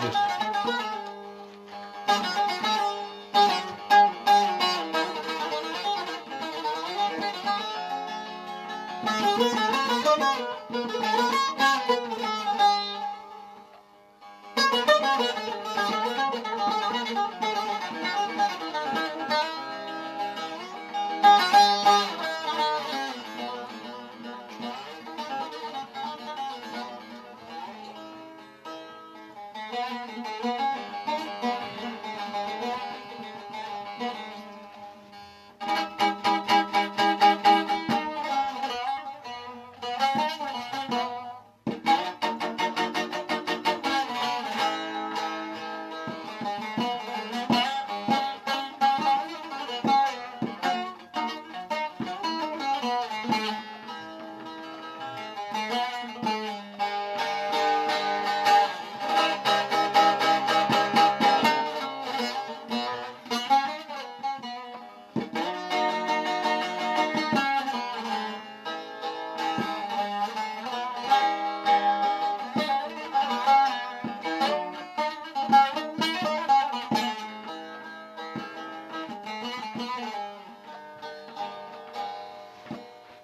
Слышь.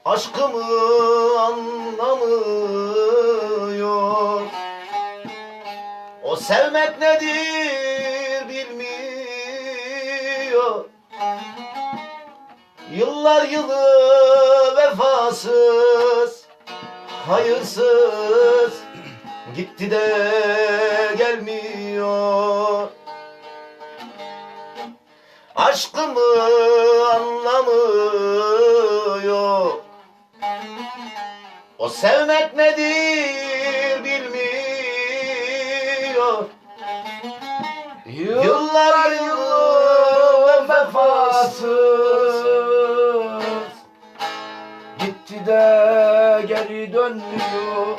Aşkımı anlamıyor O sevmek nedir bilmiyor. Yıllar yılı vefasız Hayırsız Gitti de gelmiyor. Aşkımı anlamıyor O sevmek nedir bilmiyor. Yıllar yılı vefasız. Gitti de geri dönmüyor.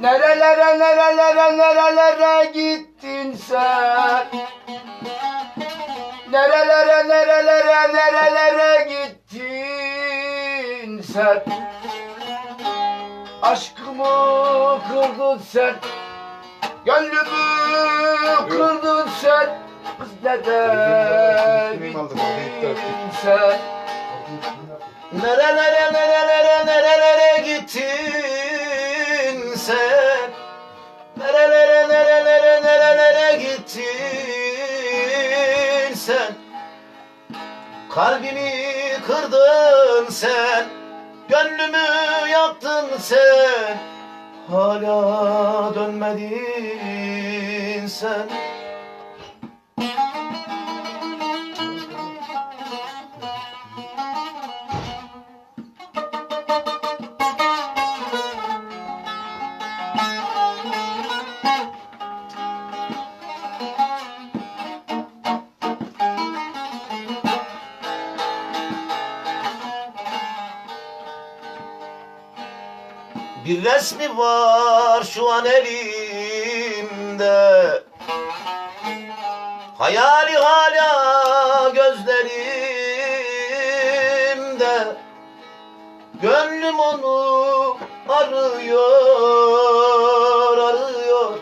Nerelere nerelere nerelere gittin sen? Nerelere nerelere nerelere sen. Aşkımı kırdın sen. Gönlümü kırdın sen. Kız nereye gittin sen? Nerelere nerelere nerelere gittin sen? Nerelere nerelere nerelere gittin sen? Kalbimi kırdın sen Gönlümü yaktın sen Hala dönmedin sen Bir resmi var şu an elimde. Hayali hala gözlerimde. Gönlüm onu arıyor, arıyor.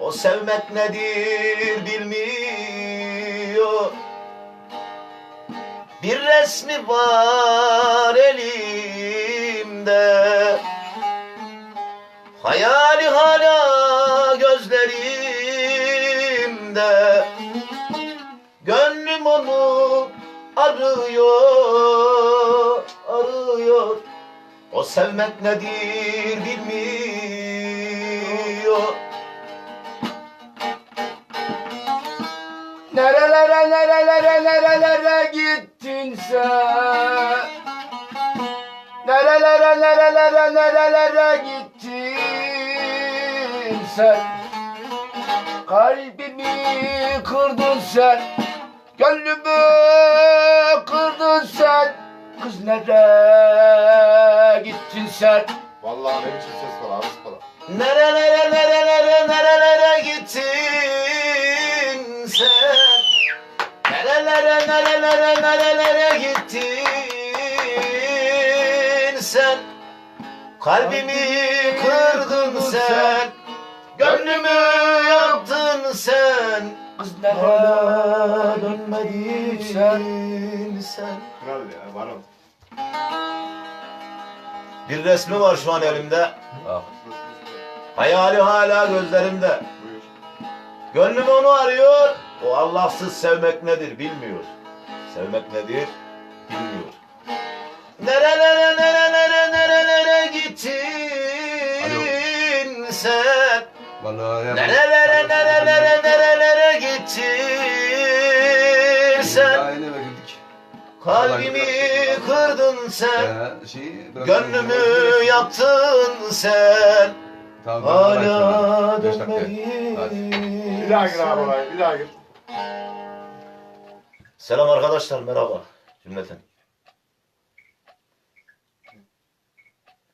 O sevmek nedir bilmiyor. Bir resmi var elimde Hayali hala gözlerimde. Gönlüm onu arıyor, arıyor. O sevmek nedir bilmiyor. Nerelere nerelere nerelere gittin sen Nerelere nerelere nerelere gittin sen? Kalbimi kırdın sen. Gönlümü kırdın sen. Kız nereye gittin sen? Vallahi ne biçim ses var abi sıkala. Nerelere nerelere nerelere gittin sen? Nerelere nerelere nerelere gittin sen. Kalbimi kırdın sen. Gönlümü yaktın sen. Hala dönmedin sen. Dönmedin sen. Kral ya varım. Bir resmi var şu an elimde. Ah, Hayali hala gözlerimde. Gönlüm onu arıyor. O Allahsız sevmek nedir bilmiyor. Sevmek nedir? Bilmiyor. Nerelere nerelere vallahi ya- Nerelere nerelere nerelere gittin sen Daha yeni eve girdik. Kalbimi kırdın sen Ee, şey, Gönlümü yaktın sen Tamam, Hala dönmedin Hadi. Bir daha gir abi oraya. Bir daha gir. Selam arkadaşlar merhaba cümleten.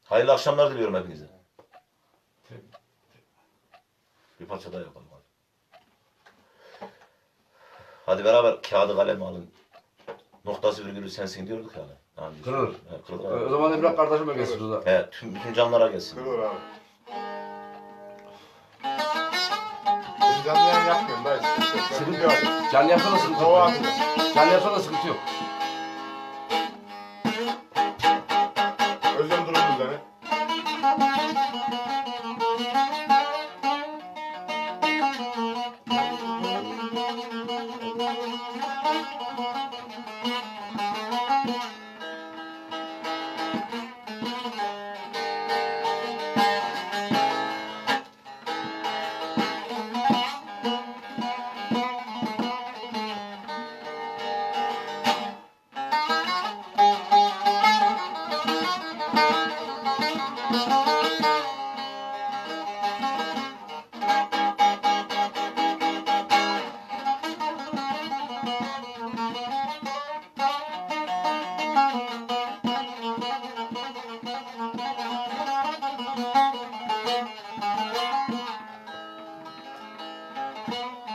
Hayırlı akşamlar diliyorum hepinize. Bir parça daha yapalım hadi. Hadi beraber kağıdı kalem alın. Noktası virgülü sensin diyorduk ya. Yani. Kırılır. He, kırılır. O abi. zaman Emrah kardeşime gelsin burada. He, tüm, bütün canlara gelsin. Kırılır abi. Ben canlı yayın yapmıyorum dayı. Sıkıntı yok. Canlı yapsa da sıkıntı yok. Canlı yapsa da sıkıntı yok. Thank you.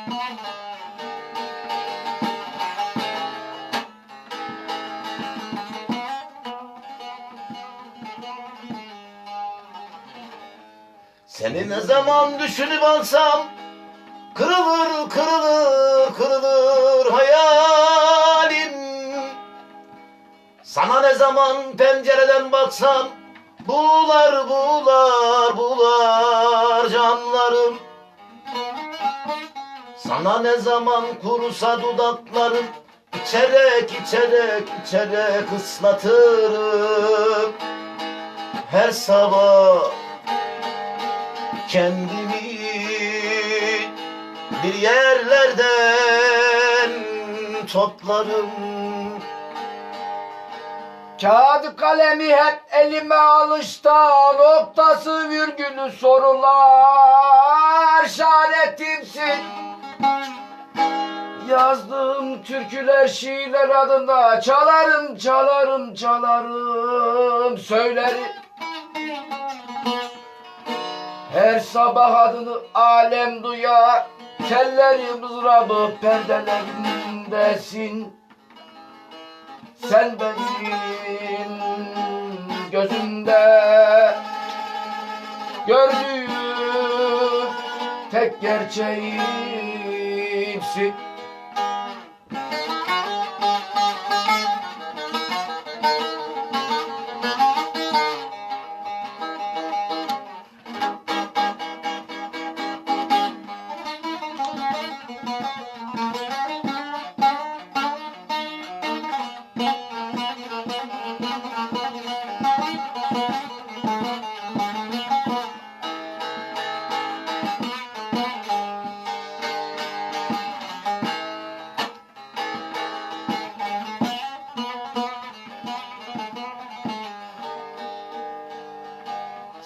Seni ne zaman düşünüp alsam Kırılır, kırılır, kırılır hayalim. Sana ne zaman pencereden baksam Bular, bular, bular canlarım Sana ne zaman kurusa dudaklarım İçerek, içerek, içerek ıslatırım. Her sabah kendimi bir yerlerden toplarım. Kağıdı kalemi hep elime alışta Noktası virgülü sorular. Şaretimsin Yazdığım türküler şiirler adında. Çalarım çalarım çalarım söylerim Her sabah adını alem duyar. Telleri mızrabı perdelerindesin sen benim gözümde. Gördüğüm tek gerçeğimsin.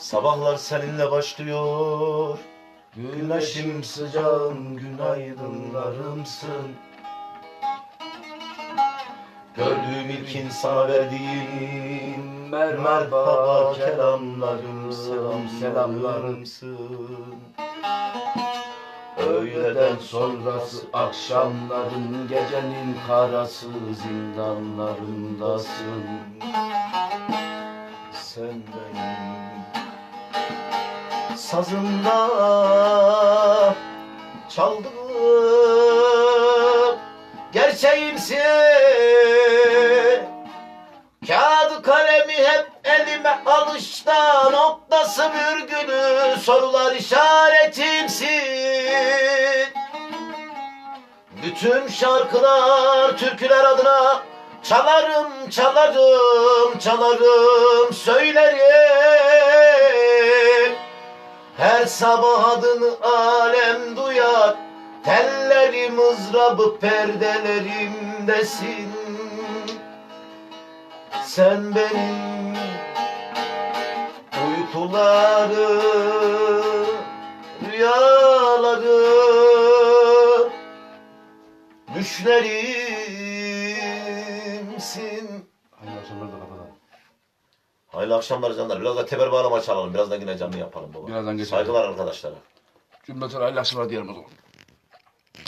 Sabahlar seninle başlıyor. Güneşim sıcağım günaydınlarımsın. Gördüğüm ilk insana verdiğim Merhaba kelamlarım, selamlarım. selamlarımsın. Öğleden sonrası akşamların gecenin karası zindanlarındasın. Sen benim sazında çaldım gerçeğimsin Kağıdı kalemi hep elime alışta noktası virgülü sorular işaretimsin bütün şarkılar, türküler adına çalarım, çalarım, çalarım, söylerim. Her sabah adını alem duyar, telleri mızrabı perdelerimdesin. Sen benim uykuları, rüyaları, Düşlerimsin. Hayırlı akşamlar canlar. Biraz da teber bağlama çalalım. Biraz da yine canlı yapalım baba. Birazdan geçelim. Saygılar arkadaşlara. Cümleten hayırlı akşamlar diyelim o zaman.